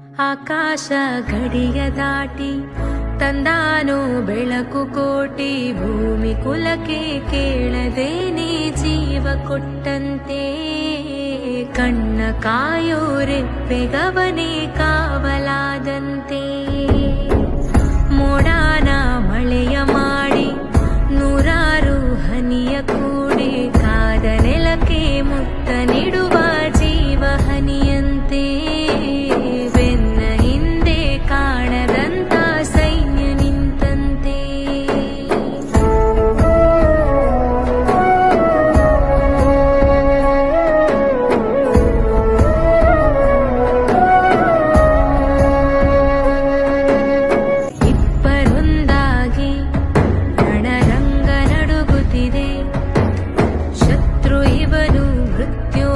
ಆಕಾಶ ಗಡಿಯ ದಾಟಿ, ತಂದಾನು ಬೆಳಕು ಕೋಟಿ, ಭೂಮಿ ಕುಲಕ್ಕೆ ನೀ ಜೀವ ಕೊಟ್ಟಂತೆ. ಕಣ್ಣ ಕಾಯೋ ಕಾವಲಾದಂತೆ. ಮೋಡ सर्वदु मृत्यु